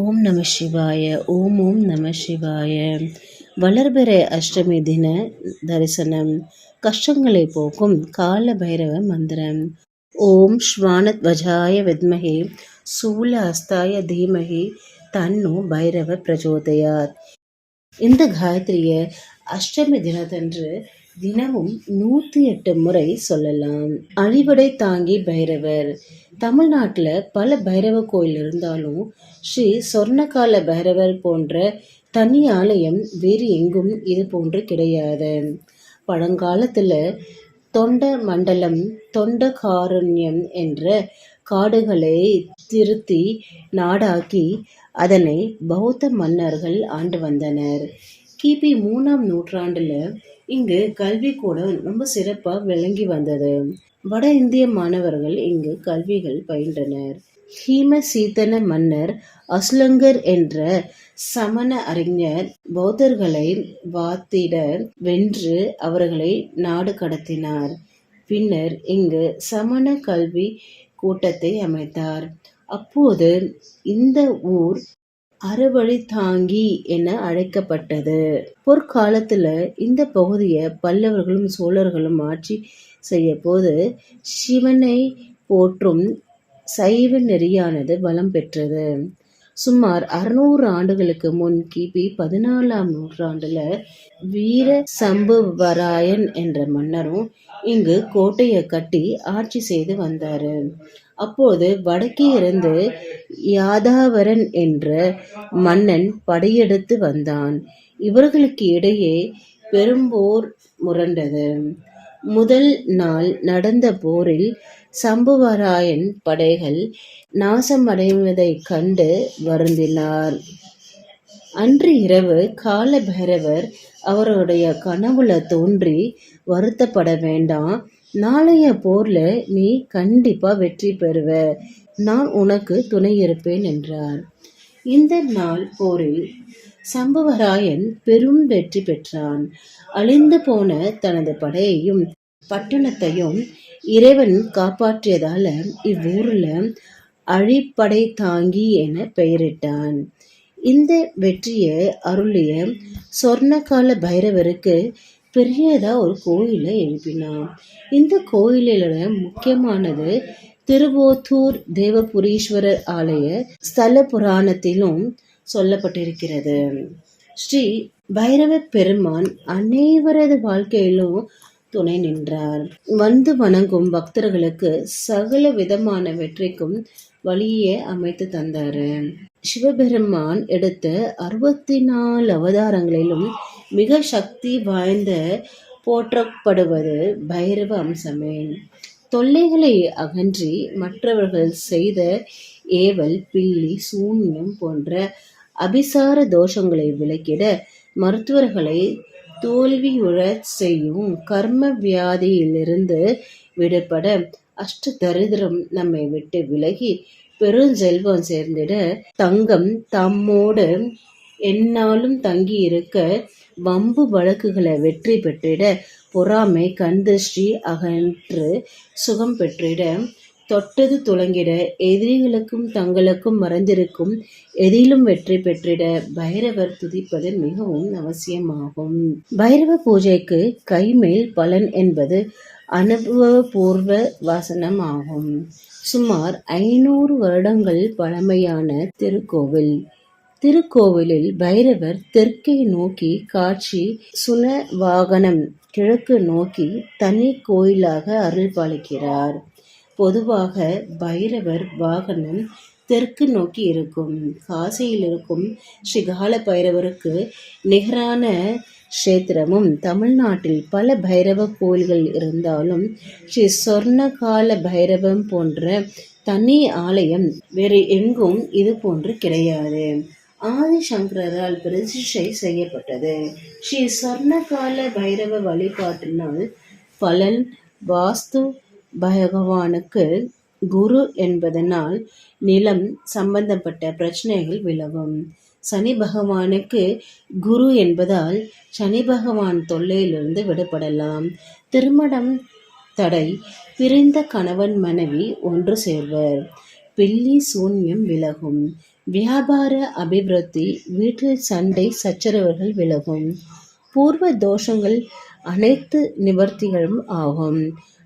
ஓம் நம சிவாய ஓம் ஓம் நம சிவாய. வளர்பிறை அஷ்டமி தின தரிசனம். கஷ்டங்களை போக்கும் கால பைரவ மந்திரம். ஓம் ஸ்வானத்வஜாய வித்மகே சூல அஸ்தாய தீமகி தன்னு பைரவ பிரச்சோதயாத். இந்த காயத்ரியை அஷ்டமி தினத்தன்று தினமும் நூற்றி எட்டு முறை சொல்லலாம். அழிவடை தாங்கி பைரவர். தமிழ்நாட்டில் பல பைரவ கோயில் இருந்தாலும் ஸ்ரீ சொர்ணகால பைரவர் போன்ற தனி ஆலயம் வேறு எங்கும் இது போன்று கிடையாது. பழங்காலத்தில் தொண்ட மண்டலம் தொண்ட காருண்யம் என்ற காடுகளை திருத்தி நாடாக்கி அதனை பௌத்த மன்னர்கள் ஆண்டு வந்தனர். கிபி மூணாம் நூற்றாண்டில் இங்கு கல்விக்கூடம் ரொம்ப சிறப்பாக விளங்கி வந்தது. வட இந்திய மாணவர்கள் இங்கு கல்விகள் பயின்றனர். ஹீம சீத்தன மன்னர் அஸ்லங்கர் என்ற சமண அறிஞர் பௌத்தர்களை வாத்திட வென்று அவர்களை நாடு கடத்தினார். பின்னர் இங்கு சமண கல்வி கூட்டத்தை அமைத்தார். அப்போது இந்த ஊர் அறவழித்தாங்கி என அழைக்கப்பட்டது. பொற்காலத்துல இந்த பகுதியை பல்லவர்களும் சோழர்களும் ஆட்சி செய்ய போது சிவனை போற்றும் சைவ நெறியானது வளம் பெற்றது. சுமார் அறுநூறு ஆண்டுகளுக்கு முன் கிபி பதினாலாம் நூற்றாண்டுல வீர சம்புவராயன் என்ற மன்னரும் இங்கு கோட்டையை கட்டி ஆட்சி செய்து வந்தாரு. அப்போது வடக்கே இருந்து யாதாவரன் என்ற மன்னன் படையெடுத்து வந்தான். இவர்களுக்கு இடையே பெரும்போர் முரண்டது. முதல் நாள் நடந்த போரில் சம்புவராயன் படைகள் நாசமடைவதைக் கண்டு வருந்தினார். அன்று இரவு கால பைரவர் அவருடைய கனவுல தோன்றி வருத்தப்பட வேண்டாம். நாளைய போர்ல நீ கண்டிப்பா வெற்றி பெறுவ. நான் உனக்கு துணை இருப்பேன் என்றார். இந்த நாள் போரில் சம்பவராயன் பெரும் வெற்றி பெற்றான். அழிந்து போன தனது படையையும் பட்டணத்தையும் இறைவன் காப்பாற்றியதால இவ்வூர்ல அழிப்படை தாங்கி என பெயரிட்டான். இந்த வெற்றியை அருளிய சொர்ணகால பைரவருக்கு பெரியதா ஒரு கோயிலை எழுப்பினான். இந்த கோயிலோட முக்கியமானது திருவோத்தூர் தேவபுரீஸ்வரர் ஆலய ஸ்தல புராணத்திலும் சொல்லப்பட்டிருக்கிறது. ஸ்ரீ பைரவ பெருமான் அனைவரது வாழ்க்கையிலும் துணை நின்றார். வந்து வணங்கும் பக்தர்களுக்கு சகல விதமான வெற்றிக்கும் வழியே அமைத்து தந்தாரு. சிவபெருமான் எடுத்த அறுபத்தி நாலு அவதாரங்களிலும் மிக சக்தி வாய்ந்த போற்றப்படுவது பைரவ அம்சமே தொல்லைகளை அகன்றி மற்றவர்கள் செய்த ஏவல் பில்லி சூன்யம் போன்ற அபிசார தோஷங்களை விளக்கிட மருத்துவர்களை தோல்வியுழச் செய்யும் கர்ம வியாதியிலிருந்து விடுபட அஷ்ட தரித்திரம் நம்மை விட்டு விலகி பெருஞ்செல்வம் சேர்ந்திட தங்கம் தம்மோடு எந்நாளும் தங்கியிருக்க வம்பு வழக்குகளை வெற்றி பெற்றிட பொறாமை கண்திருஷ்டி அகன்று சுகம் பெற்றிட தொட்டது துளங்கிட எதிரிகளுக்கும் தங்களுக்கும் மறைந்திருக்கும் எதிலும் வெற்றி பெற்றிட பைரவர் துதிப்பது மிகவும் அவசியமாகும். பைரவ பூஜைக்கு கைமேல் பலன் என்பது அனுபவபூர்வ வாசனம் ஆகும் சுமார் ஐநூறு வருடங்கள் பழமையான திருக்கோவில். திருக்கோவிலில் பைரவர் தெற்கை நோக்கி காட்சி சுன வாகனம் கிழக்கு நோக்கி தனி கோயிலாக அருள்பாலிக்கிறார் பொதுவாக பைரவர் வாகனம் தெற்கு நோக்கி இருக்கும். காசியில் இருக்கும் ஸ்ரீகால பைரவருக்கு நிகரான க்ஷேத்திரமும் தமிழ்நாட்டில் பல பைரவ கோயில்கள் இருந்தாலும் ஸ்ரீ சொர்ணகால பைரவம் போன்ற தனி ஆலயம் வேறு எங்கும் இது போன்று கிடையாது. ஆதிசங்கரால் பிரதிஷ்டை செய்யப்பட்டது. ஸ்ரீ சொர்ணகால பைரவ வழிபாட்டினால் பலன் வாஸ்து பகவானுக்கு குரு என்பதனால் நிலம் சம்பந்தப்பட்ட பிரச்சனைகள் விலகும். சனி பகவானுக்கு குரு என்பதால் சனி பகவான் தொல்லையிலிருந்து விடுபடலாம். திருமணம் தடை பிரிந்த கணவன் மனைவி ஒன்று சேர்வர். பில்லி சூன்யம் விலகும். வியாபார அபிவிருத்தி வீட்டில் சண்டை சச்சரவுகள் விலகும். பூர்வ தோஷங்கள் அனைத்து நிவர்த்திகளும் ஆகும்.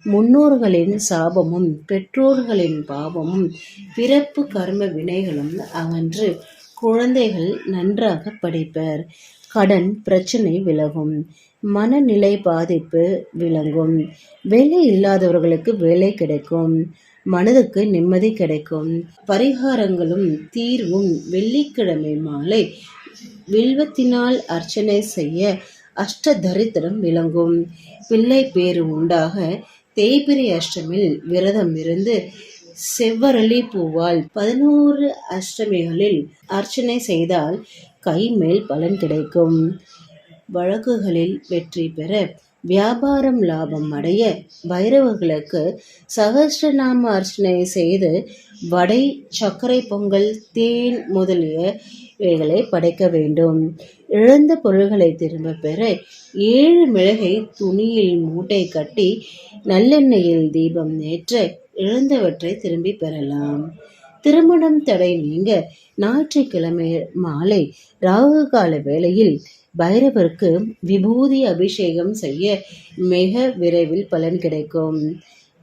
முன்னோர்களின் சாபமும் பெற்றோர்களின் பாவமும் பிறப்பு கர்ம வினைகளும் அகன்று குழந்தைகள் நன்றாக படிப்பர். கடன் பிரச்சனை விலகும். மனநிலை பாதிப்பு விளங்கும். வேலை இல்லாதவர்களுக்கு வேலை கிடைக்கும். மனதுக்கு நிம்மதி கிடைக்கும். பரிகாரங்களும் தீர்வும் வெள்ளிக்கிழமை மாலை வில்வத்தினால் அர்ச்சனை செய்ய அஷ்ட தரித்திரம் விளங்கும். பிள்ளை பேறு உண்டாக தேய்பிரை அஷ்டமில் விரதம் இருந்து செவ்வரளி பூவால் பதினோரு அஷ்டமிகளில் அர்ச்சனை செய்தால் கைமேல் பலன் கிடைக்கும். வழக்குகளில் வெற்றி பெற வியாபாரம் லாபம் அடைய பைரவர்களுக்கு சகஸ்ரநாம அர்ச்சனை செய்து வடை சர்க்கரை பொங்கல் தேன் முதலியவைகளை படைக்க வேண்டும். இழந்த பொருள்களை திரும்ப பெற ஏழு மிளகை துணியில் மூட்டை கட்டி நல்லெண்ணெயில் தீபம் ஏற்ற இழந்தவற்றை திரும்பி பெறலாம். திருமணம் தடை நீங்க ஞாயிற்றுக்கிழமை மாலை ராகு கால வேளையில் பைரவருக்கு விபூதி அபிஷேகம் செய்ய மிக விரைவில் பலன் கிடைக்கும்.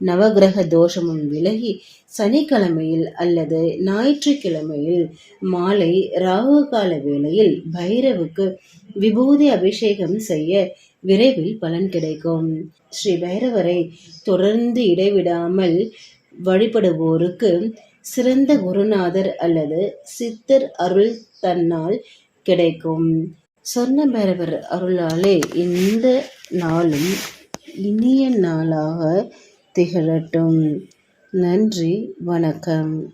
நவகிரக தோஷமும் விலகி சனிக்கிழமையில் அல்லது ஞாயிற்றுக்கிழமையில் மாலை ராகு கால வேளையில் பைரவுக்கு விபூதி அபிஷேகம் செய்ய விரைவில் பலன் கிடைக்கும். ஸ்ரீ பைரவரை தொடர்ந்து இடைவிடாமல் வழிபடுவோருக்கு சிறந்த குருநாதர் அல்லது சித்தர் அருள் தன்னால் கிடைக்கும். சொர்ண பைரவர் அருளாலே இந்த நாளும் இனிய நாளாக திகழட்டும். நன்றி வணக்கம்.